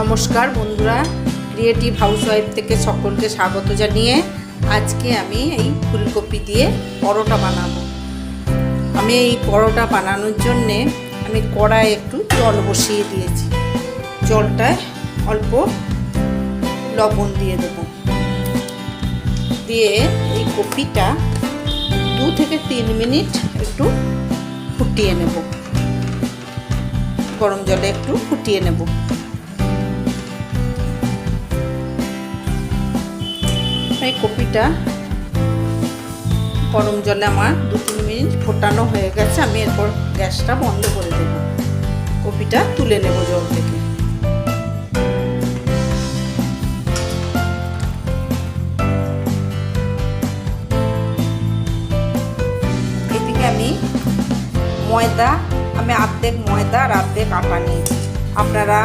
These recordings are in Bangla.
নমস্কার বন্ধুরা ক্রিয়েটিভ হাউসওয়াইফ থেকে সকলকে স্বাগত জানিয়ে আজকে আমি এই ফুলকপি দিয়ে পরোটা বানাবো। আমি এই পরোটা বানানোর জন্যে আমি কড়াই একটু জল বসিয়ে দিয়েছি। জলটায় অল্প লবণ দিয়ে দেব। দিয়ে এই কপিটা দু থেকে তিন মিনিট একটু ফুটিয়ে নেব। গরম জলে একটু ফুটিয়ে নেব। এই কপিটা গরম জলে আমার দু তিন মিনিট ফোটানো হয়ে গেছে। আমি এরপর গ্যাসটা বন্ধ করে দেব। কপিটা তুলে নেব জল থেকে। এদিকে আমি ময়দা, আমি আর্ধেক ময়দা আর অর্ধেক আটা নিয়েছি। আপনারা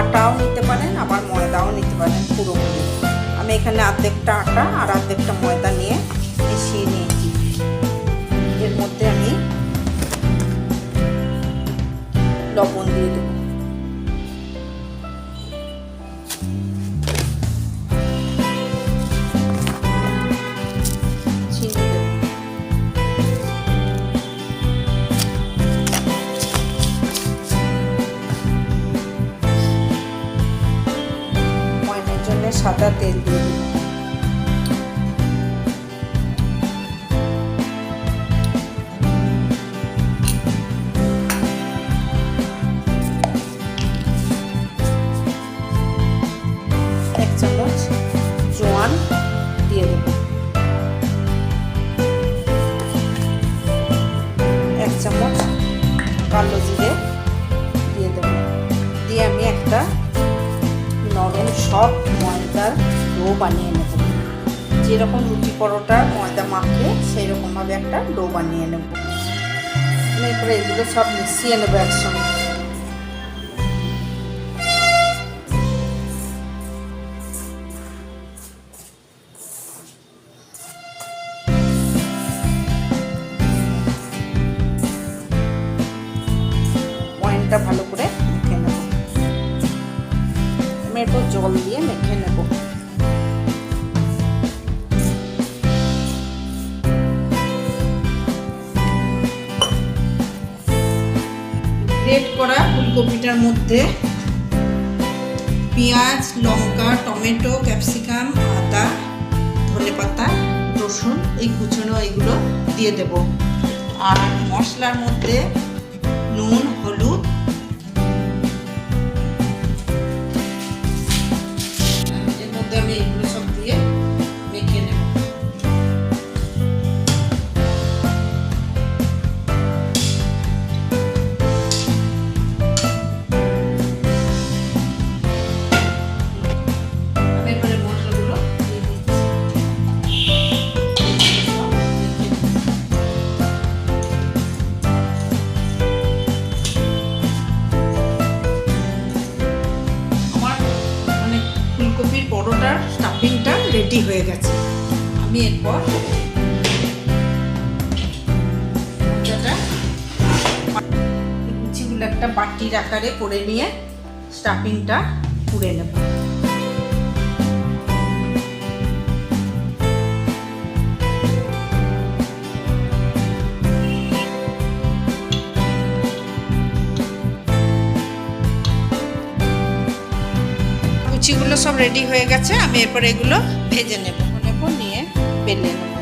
আটাও নিতে পারেন, আবার ময়দাও নিতে পারেন পুরোপুরি। আমি এখানে অর্ধেকটা আটা আর অর্ধেকটা ময়দা নিয়ে মিশিয়ে নিয়েছি। এর মধ্যে আমি লবণ দিয়ে দেবো। কালো জিরে দিয়ে দেব। দিয়ে আমি একটা নরম সব ময়দার ডো বানিয়ে নেব। যেরকম রুটি পরোটার ময়দা মাখে সেই রকমভাবে একটা ডো বানিয়ে নেব। এরপরে এগুলো সব মিশিয়ে নেব একসঙ্গে। এরপর জল দিয়ে মেখে নেব। গ্রেট করা ফুলকপিটার মধ্যে পেঁয়াজ, লঙ্কা, টমেটো, ক্যাপসিকাম, আদা ধনে পাতা রসুন, এই কুচনো এগুলো দিয়ে দেব। আর মশলার মধ্যে নুন, হলুদ রেডি হয়ে গেছে। আমি এরপর একটা বাটির আকারে করে নিয়ে স্টাফিংটা পুড়ে নেব। কুচিগুলো সব রেডি হয়ে গেছে, আমি এরপর এগুলো ভেজে নেব। নেব নিয়ে বেলে নেব।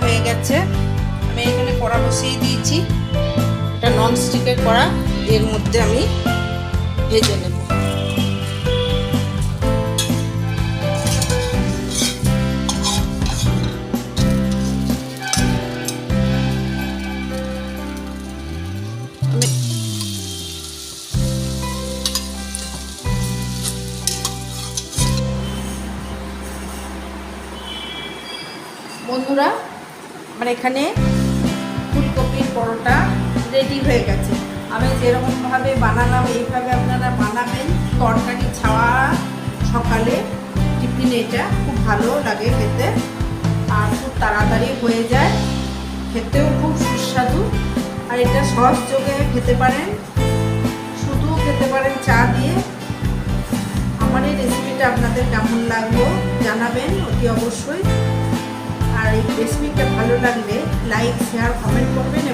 হয়ে গেছে। আমি এখানে কড়া বসিয়ে দিয়েছি। এটা নন স্টিকের কড়া, এর মধ্যে আমি ভেজে নেব। বন্ধুরা, আমার এখানে ফুলকপির পরোটা রেডি হয়ে গেছে। আমি যেরকমভাবে বানালাম, এইভাবে আপনারা বানাবেন। তরকারি ছাওয়া সকালে টিফিন এটা খুব ভালো লাগে খেতে। আর খুব তাড়াতাড়ি হয়ে যায়। খেতেও খুব সুস্বাদু। আর এটা সস যোগে খেতে পারেন। শুধু খেতে পারেন চা দিয়ে। আমার এই রেসিপিটা আপনাদের কেমন লাগল জানাবেন অতি অবশ্যই। রেসিপিটা ভালো লাগলে লাইক শেয়ার কমেন্ট করবেন